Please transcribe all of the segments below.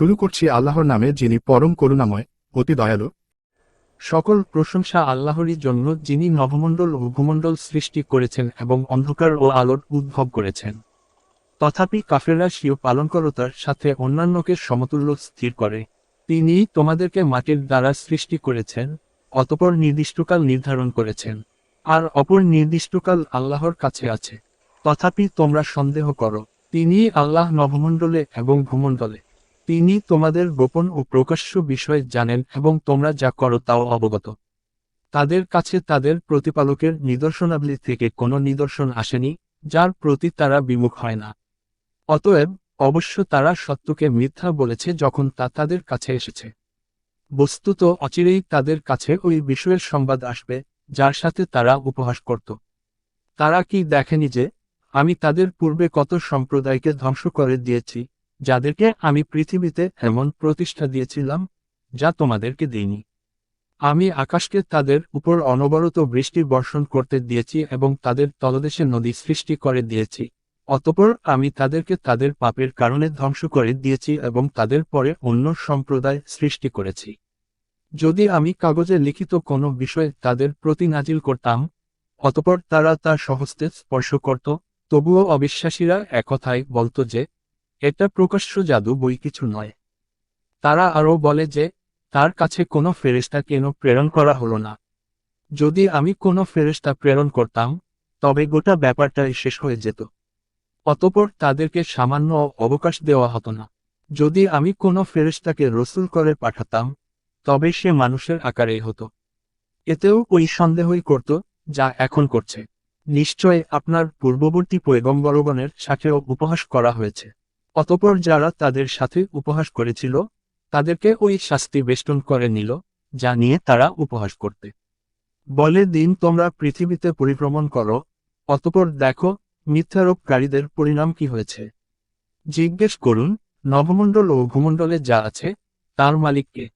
শুরু করছি আল্লাহর নামে যিনি পরম করুণাময়, অতি দয়ালু। সকল প্রশংসা আল্লাহরই জন্য যিনি নভমণ্ডল ও ভূমণ্ডল সৃষ্টি করেছেন এবং অন্ধকার ও আলোর উদ্ভব করেছেন। তথাপি কাফেররা স্বীয় পালনকরতার সাথে অন্যান্যকে সমতুল্য স্থির করে। তিনি তোমাদেরকে মাটির দ্বারা সৃষ্টি করেছেন, অতপর নির্দিষ্টকাল নির্ধারণ করেছেন, আর অপর নির্দিষ্টকাল আল্লাহর কাছে আছে। তথাপি তোমরা সন্দেহ করো তিনি আল্লাহ নভমণ্ডলে এবং ভূমণ্ডলে। তিনি তোমাদের গোপন ও প্রকাশ্য বিষয় জানেন এবং তোমরা যা করো তাও অবগত। তাদের কাছে তাদের প্রতিপালকের নিদর্শনাবলী থেকে কোনো নিদর্শন আসেনি, যার প্রতি তারা বিমুখ হয় না। অতএব, অবশ্য তারা সত্যকে মিথ্যা বলেছে যখন তা তাদের কাছে এসেছে। বস্তুত অচিরেই তাদের কাছে ওই বিষয়ের সংবাদ আসবে, যার সাথে তারা উপহাস করত। তারা কি দেখেনি যে, আমি তাদের পূর্বে কত সম্প্রদায়কে ধ্বংস করে দিয়েছি যাদেরকে আমি পৃথিবীতে এমন প্রতিষ্ঠা দিয়েছিলাম, যা তোমাদেরকে দিইনি। আমি আকাশকে তাদের উপর অনবরত বৃষ্টি বর্ষণ করতে দিয়েছি এবং তাদের তলদেশে নদী সৃষ্টি করে দিয়েছি। অতপর আমি তাদেরকে তাদের পাপের কারণে ধ্বংস করে দিয়েছি এবং তাদের পরে অন্য সম্প্রদায় সৃষ্টি করেছি। যদি আমি কাগজে লিখিত কোনো বিষয়ে তাদের প্রতি নাজিল করতাম, অতপর তারা তা সহস্তে স্পর্শ করত, তবুও অবিশ্বাসীরা একথায় বলতো যে এটা প্রকাশ্য জাদু বই কিছু নয়। তারা আরও বলে যে, তার কাছে কোনো ফেরেস্তা কেন প্রেরণ করা হলো না। যদি আমি কোনো ফেরেস্তা প্রেরণ করতাম, তবে গোটা ব্যাপারটাই শেষ হয়ে যেত। অতপর তাদেরকে সামান্য অবকাশ দেওয়া হতো না। যদি আমি কোনো ফেরেস্তাকে রসুল করে পাঠাতাম, তবে সে মানুষের আকারেই হতো। এতেও ওই সন্দেহই করত যা এখন করছে। নিশ্চয় আপনার পূর্ববর্তী পৈগম্বরগণের সাথেও উপহাস করা হয়েছে। অতপর যারা তাদের সাথে উপহাস করেছিল, তাদেরকে ওই শাস্তি বেষ্টন করে নিল, যা নিয়ে তারা উপহাস করতে। বলে, দিন তোমরা পৃথিবীতে পরিভ্রমণ করো, অতপর দেখো মিথ্যারোপকারীদের পরিণাম কি হয়েছে। জিজ্ঞেস করুন, নবমণ্ডল ও ভূমণ্ডলে যা আছে, তার মালিককে।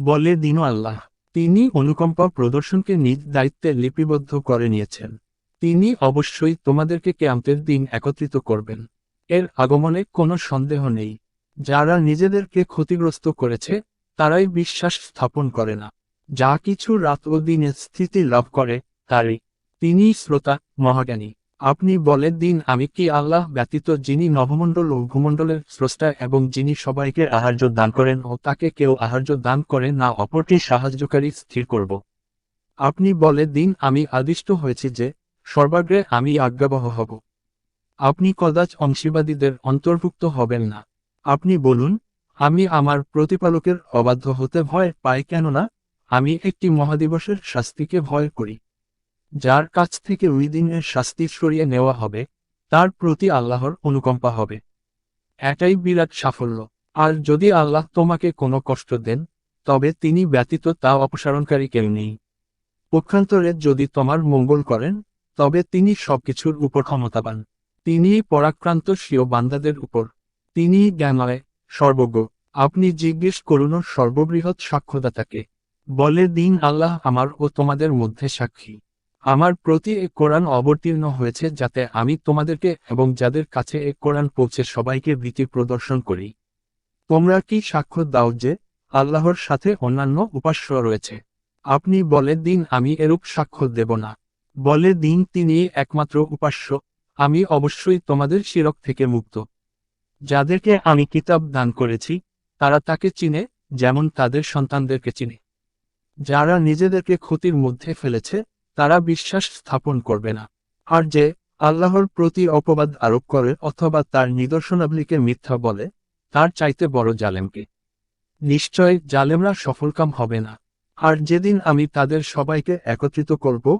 বলে, দিন আল্লাহ, তিনি অনুকম্পা প্রদর্শনকে নিজ দায়িত্বে লিপিবদ্ধ করে নিয়েছেন। তিনি অবশ্যই তোমাদেরকে কেয়ামতের দিন একত্রিত করবেন। এর আগমনে কোনো সন্দেহ নেই। যারা নিজেদেরকে ক্ষতিগ্রস্ত করেছে, তারাই বিশ্বাস স্থাপন করে না। যা কিছু রাত ও দিনে স্থিতি লাভ করে, তারই। তিনি শ্রোতা, মহাজ্ঞানী। আপনি বলে দিন আমি কি আল্লাহ ব্যতীত যিনি নবমণ্ডল ও ভূমণ্ডলের স্রষ্টা এবং যিনি সবাইকে আহার্য দান করেন ও তাকে কেউ আহার্য দান করে না, অপরটি সাহায্যকারী স্থির করব? আপনি বলে দিন আমি আদিষ্ট হয়েছি যে সর্বাগ্রে আমি আজ্ঞাবহ হব। আপনি কদাচ অংশীবাদীদের অন্তর্ভুক্ত হবেন না। আপনি বলুন, আমি আমার প্রতিপালকের অবাধ্য হতে ভয় পাই কেননা, আমি একটি মহাদিবসের শাস্তিকে ভয় করি। যার কাছ থেকে ওই দিনের শাস্তি সরিয়ে নেওয়া হবে, তার প্রতি আল্লাহর অনুকম্পা হবে। এটাই বিরাট সাফল্য। আর যদি আল্লাহ তোমাকে কোনো কষ্ট দেন, তবে তিনি ব্যতীত তা অপসারণকারী কেউ নেই। পক্ষান্তরে যদি তোমার মঙ্গল করেন, তবে তিনি সবকিছুর উপর ক্ষমতাবান। তিনি পরাক্রান্ত স্বীয় বান্দাদের উপর। তিনি জ্ঞানয় সর্বজ্ঞ। আপনি জিজ্ঞেস করুন সর্ববৃহৎ সাক্ষ্যদাতাকে। বলে, দিন আল্লাহ আমার ও তোমাদের মধ্যে সাক্ষী। আমার প্রতি এ কোরআন অবতীর্ণ হয়েছে যাতে আমি তোমাদেরকে এবং যাদের কাছে এ কোরআন পৌঁছে সবাইকে ভীতি প্রদর্শন করি। তোমরা কি সাক্ষ্য দাও যে, আল্লাহর সাথে অন্যান্য উপাস্য রয়েছে? আপনি বলে, দিন আমি এরূপ সাক্ষ্য দেব না। বলে, দিন তিনি একমাত্র উপাস্য। আমি অবশ্যই তোমাদের শিরক থেকে মুক্ত। যাদেরকে আমি কিতাব দান করেছি, তারা তাকে চিনে, যেমন তাদের সন্তানদেরকে চিনে। যারা নিজেদেরকে ক্ষতির মধ্যে ফেলেছে, তারা বিশ্বাস স্থাপন করবে না। আর যে আল্লাহর প্রতি অপবাদ আরোপ করে অথবা তার নিদর্শনাবলীকে মিথ্যা বলে, তার চাইতে বড় জালেমকে। নিশ্চয় জালেমরা সফলকাম হবে না। আর যেদিন আমি তাদের সবাইকে একত্রিত করব,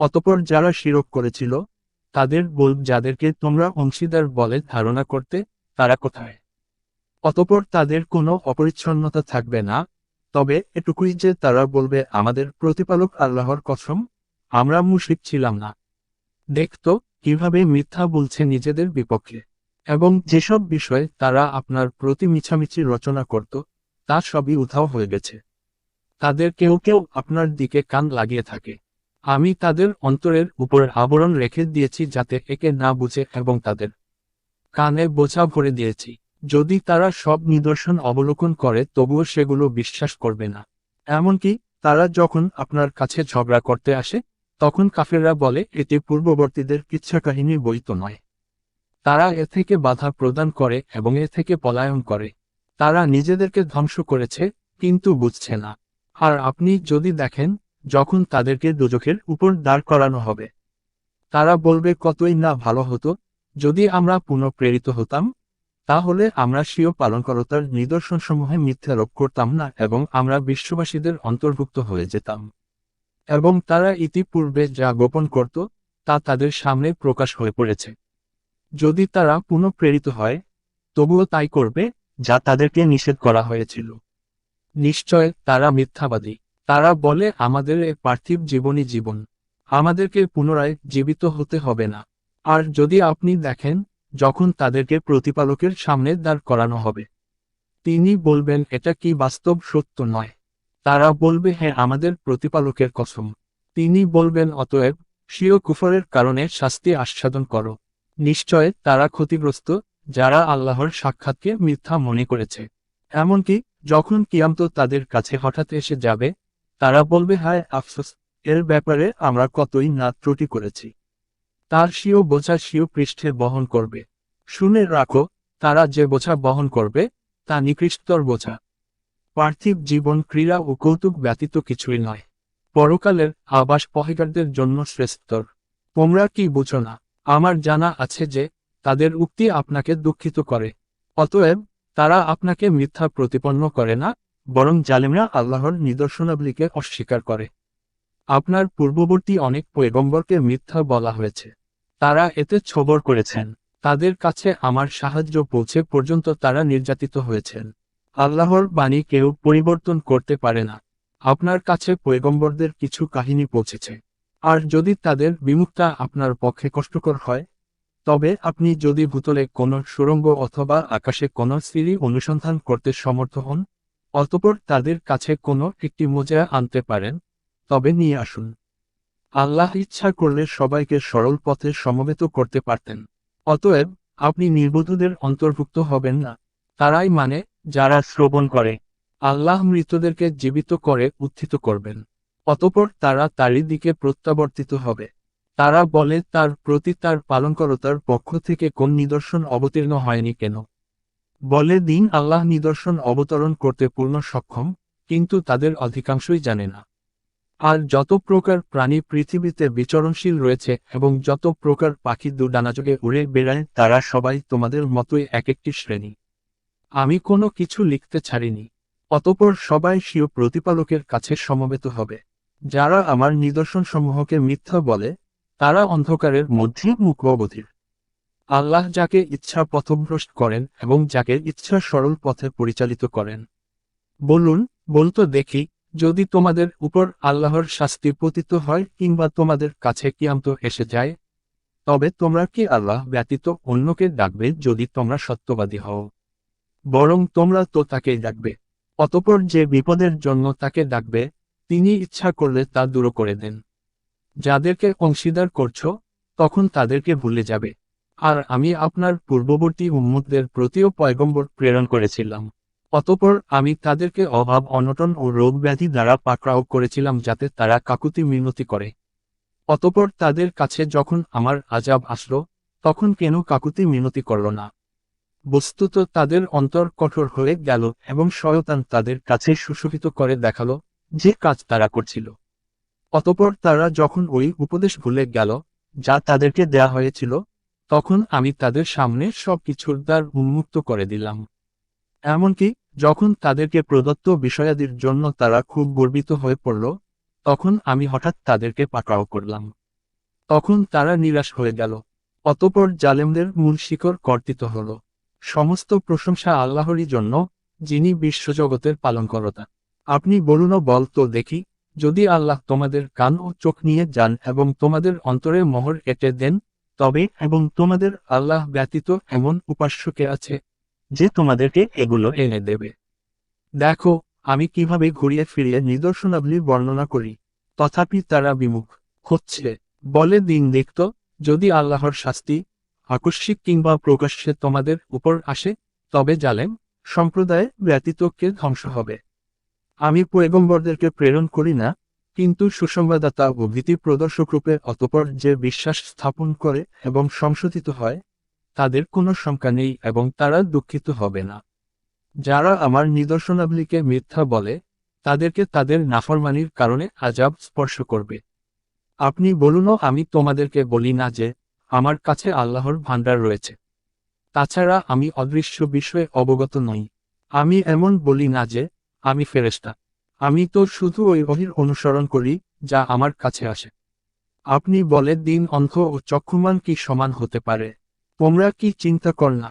অতপর যারা শিরক করেছিল তাদের বল যাদেরকে তোমরা অংশীদার বলে ধারণা করতে, তারা কোথায়? অতপর তাদের কোনো অপরিচ্ছন্নতা থাকবে না। তবে এটুকুই যে তারা বলবে, আমাদের প্রতিপালক আল্লাহর কসম, আমরা মুশরিক ছিলাম না। দেখত কীভাবে মিথ্যা বলছে নিজেদের বিপক্ষে। এবং যেসব বিষয়ে তারা আপনার প্রতি মিছামিছি রচনা করত, তা সবই উধাও হয়ে গেছে। তাদের কেউ কেউ আপনার দিকে কান লাগিয়ে থাকে। আমি তাদের অন্তরের উপরের আবরণ রেখে দিয়েছি যাতে একে না বুঝে এবং তাদের কানে বোঝা ভরে দিয়েছি। যদি তারা সব নিদর্শন অবলোকন করে, তবুও সেগুলো বিশ্বাস করবে না। এমনকি তারা যখন আপনার কাছে ঝগড়া করতে আসে, তখন কাফেররা বলে, এটি পূর্ববর্তীদের কিচ্ছা কাহিনী বই তো নয়। তারা এ থেকে বাধা প্রদান করে এবং এ থেকে পলায়ন করে। তারা নিজেদেরকে ধ্বংস করেছে, কিন্তু বুঝছে না। আর আপনি যদি দেখেন যখন তাদেরকে দুজখের উপর দাঁড় করানো হবে। তারা বলবে, কতই না ভালো হতো, যদি আমরা পুনঃপ্রেরিত হতাম, তাহলে আমরা স্বীয় পালনকর্তার নিদর্শনসমূহে মিথ্যারোপ করতাম না এবং আমরা বিশ্ববাসীদের অন্তর্ভুক্ত হয়ে যেতাম। এবং তারা ইতিপূর্বে যা গোপন করত, তা তাদের সামনে প্রকাশ হয়ে পড়েছে। যদি তারা পুনঃপ্রেরিত হয়, তবুও তাই করবে, যা তাদেরকে নিষেধ করা হয়েছিল। নিশ্চয় তারা মিথ্যাবাদী। তারা বলে, আমাদের এ পার্থিব জীবনই জীবন। আমাদেরকে পুনরায় জীবিত হতে হবে না। আর যদি আপনি দেখেন, যখন তাদেরকে প্রতিপালকের সামনে দাঁড় করানো হবে, তিনি বলবেন, এটা কি বাস্তব সত্য নয়? তারা বলবে হ্যাঁ আমাদের প্রতিপালকের কসম। তিনি বলবেন, অতএব স্বীয় কুফরের কারণে শাস্তি আস্বাদন করো। নিশ্চয় তারা ক্ষতিগ্রস্ত, যারা আল্লাহর সাক্ষাৎকে মিথ্যা মনে করেছে। এমনকি যখন কিয়ামত তাদের কাছে হঠাৎ এসে যাবে তারা বলবে, হায় আফসোস, এর ব্যাপারে আমরা কতই না ত্রুটি করেছি। তার স্বীয় বোঝা স্বীয় পৃষ্ঠে বহন করবে। শুনে রাখো, তারা যে বোঝা বহন করবে, তা নিকৃষ্টর বোঝা। পার্থিব জীবন, ক্রীড়া ও কৌতুক ব্যতীত কিছুই নয়। পরকালের আবাস পহেগারদের জন্য শ্রেষ্ঠতর। তোমরা কি বুঝো না, আমার জানা আছে যে, তাদের উক্তি আপনাকে দুঃখিত করে। অতএব, তারা আপনাকে মিথ্যা প্রতিপন্ন করে না বরং জালিমরা আল্লাহর নিদর্শনাবলীকে অস্বীকার করে। আপনার পূর্ববর্তী অনেক পয়গম্বরকে মিথ্যা বলা হয়েছে। তারা এতে ছবর করেছেন। তাদের কাছে আমার সাহায্য পৌঁছে পর্যন্ত তারা নির্যাতিত হয়েছেন। আল্লাহর বাণী কেউ পরিবর্তন করতে পারে না। আপনার কাছে পয়গম্বরদের কিছু কাহিনী পৌঁছেছে। আর যদি তাদের বিমুক্তা আপনার পক্ষে কষ্টকর হয়, তবে আপনি যদি ভূতলে কোনো সুরঙ্গ অথবা আকাশে কোনো সিঁড়ি অনুসন্ধান করতে সমর্থ হন অতপর তাদের কাছে কোনো একটি মোজা আনতে পারেন, তবে নিয়ে আসুন। আল্লাহ ইচ্ছা করলে সবাইকে সরল পথে সমবেত করতে পারতেন। অতএব, আপনি নির্বোধদের অন্তর্ভুক্ত হবেন না। তারাই মানে যারা শ্রবণ করে। আল্লাহ মৃতদেরকে জীবিত করে উত্থিত করবেন। অতপর তারা তারই দিকে প্রত্যাবর্তিত হবে। তারা বলে, তার প্রতি তার পালনকরতার পক্ষ থেকে কোন নিদর্শন অবতীর্ণ হয়নি কেন? বলে দিন আল্লাহ নিদর্শন অবতরণ করতে পূর্ণ সক্ষম, কিন্তু তাদের অধিকাংশই জানে না। আর যত প্রকার প্রাণী পৃথিবীতে বিচরণশীল রয়েছে এবং যত প্রকার পাখি দুডানাযোগে উড়ে বেড়ায়, তারা সবাই তোমাদের মতোই এক একটি শ্রেণি। আমি কোনো কিছু লিখতে ছাড়িনি। অতপর সবাই স্বীয় প্রতিপালকের কাছে সমবেত হবে। যারা আমার নিদর্শনসমূহকে মিথ্যা বলে, তারা অন্ধকারের মধ্যে মুখবধির আল্লাহ যাকে ইচ্ছা পথভ্রষ্ট করেন এবং যাকে ইচ্ছা সরল পথে পরিচালিত করেন। বলুন বলতো দেখি, যদি তোমাদের উপর আল্লাহর শাস্তি পতিত হয় কিংবা তোমাদের কাছে কিয়ামত এসে যায়, তবে তোমরা কি আল্লাহ ব্যতীত অন্যকে ডাকবে যদি তোমরা সত্যবাদী হও? বরং তোমরা তো তাকেই ডাকবে, অতপর যে বিপদের জন্য তাকে ডাকবে, তিনি ইচ্ছা করলে তা দূর করে দেন। যাদেরকে অংশীদার করছ, তখন তাদেরকে ভুলে যাবে। আর আমি আপনার পূর্ববর্তী উম্মুদদের প্রতিও পয়গম্বর প্রেরণ করেছিলাম। অতপর আমি তাদেরকে অভাব, অনটন ও রোগ ব্যাধি দ্বারা পাকড়াও করেছিলাম যাতে তারা কাকুতি মিনতি করে। অতপর তাদের কাছে যখন আমার আজাব আসলো, তখন কেন কাকুতি মিনতি করল না? বস্তুত তাদের অন্তর কঠোর হয়ে গেল এবং শয়তান তাদের কাছে সুশোভিত করে দেখাল যে কাজ তারা করছিল। অতপর তারা যখন ওই উপদেশ ভুলে গেল যা তাদেরকে দেয়া হয়েছিল তখন আমি তাদের সামনে সব কিছুর দ্বার উন্মুক্ত করে দিলাম। এমনকি, যখন তাদেরকে প্রদত্ত বিষয়াদির জন্য তারা খুব গর্বিত হয়ে পড়ল, তখন আমি হঠাৎ তাদেরকে পাকড়াও করলাম। তখন তারা নিরাশ হয়ে গেল। অতপর জালেমদের মূল শিকড় কর্তিত হল। সমস্ত প্রশংসা আল্লাহরই জন্য, যিনি বিশ্বজগতের পালনকর্তা। আপনি বলুন বল তো দেখি, যদি আল্লাহ তোমাদের কান ও চোখ নিয়ে যান এবং তোমাদের অন্তরে মোহর এঁটে দেন তবে এবং তোমাদের আল্লাহ ব্যতীত এমন উপাস্যকে আছে যে তোমাদেরকে এগুলো এনে দেবে? দেখো, আমি কীভাবে ঘুরিয়ে ফিরিয়ে নিদর্শনাবলী বর্ণনা করি, তথাপি তারা বিমুখ হচ্ছে। বলে দিন দেখত, যদি আল্লাহর শাস্তি আকস্মিক কিংবা প্রকাশ্যে তোমাদের উপর আসে, তবে জালেম সম্প্রদায় ব্যতীতকে ধ্বংস হবে? আমি পয়গম্বরদেরকে প্রেরণ করি না কিন্তু সুসংবাদাতা ও ভীতি প্রদর্শক রূপে অতপর যে বিশ্বাস স্থাপন করে এবং সংশোধিত হয়, তাদের কোনো শঙ্কা নেই এবং তারা দুঃখিত হবে না। যারা আমার নিদর্শনাবলীকে মিথ্যা বলে, তাদেরকে তাদের নাফরমানির কারণে আজাব স্পর্শ করবে। আপনি বলুনও আমি তোমাদেরকে বলি না যে, আমার কাছে আল্লাহর ভাণ্ডার রয়েছে। তাছাড়া আমি অদৃশ্য বিষয়ে অবগত নই। আমি এমন বলি না যে, আমি ফেরেশতা। আমি তো শুধু ওই অহির অনুসরণ করি, যা আমার কাছে আসে। আপনি বলে দিন অন্ধ ও চক্ষুমান কি সমান হতে পারে? তোমরা কি চিন্তা কর না।